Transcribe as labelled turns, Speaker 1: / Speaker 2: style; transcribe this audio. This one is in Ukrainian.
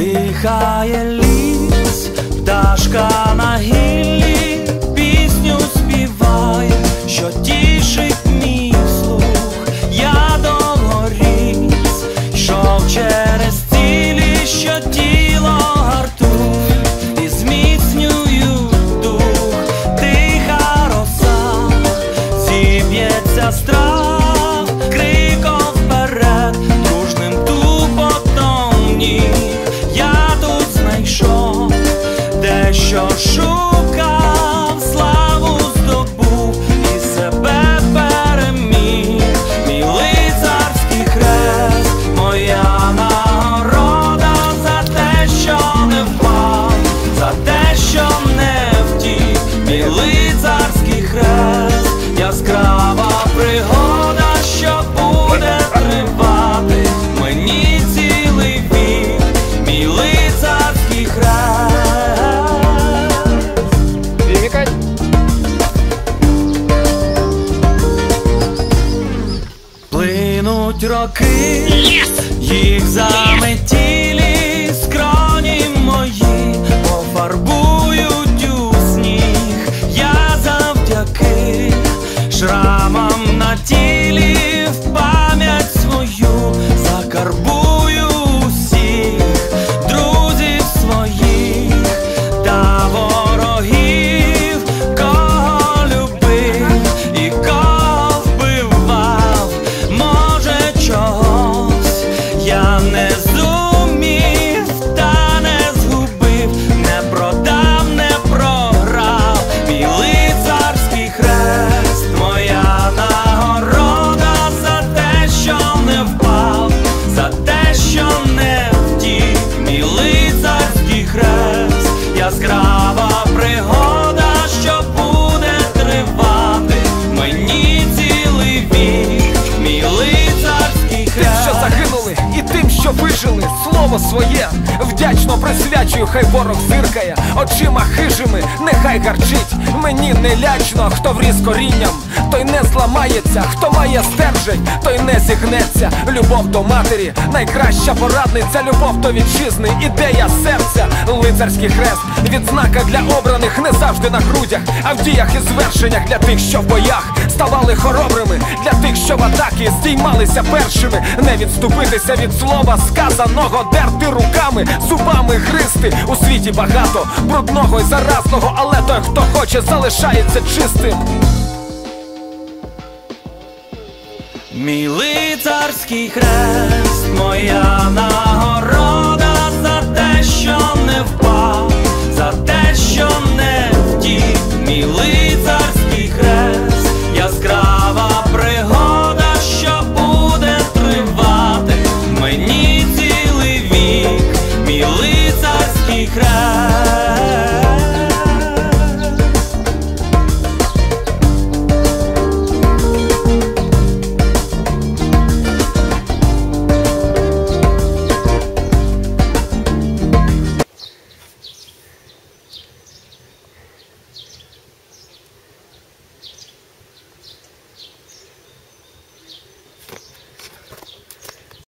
Speaker 1: дихає ліс, пташка на гіллі, Плинуть роки, їх заметілі скроні мої пофарбують у сніг. Я завдяки шрамам на тілі в
Speaker 2: слово своє. Вдячно присвячую, хай ворог зиркає, очима хижими, нехай гарчить. Мені не лячно, хто вріс корінням, той не зламається, хто має стержень, той не зігнеться. Любов до матері, найкраща порадниця, любов до вітчизни, ідея серця, лицарський хрест, відзнака для обраних. Не завжди на грудях, а в діях і звершеннях. Для тих, що в боях ставали хоробрими, для тих, що в атаки здіймалися першими, не відступитися від слова сказаного, дерти руками, зубами гристи. У світі багато брудного і заразного, але той, хто хоче, залишається чистим.
Speaker 1: Мій лицарський хрест, моя нагорода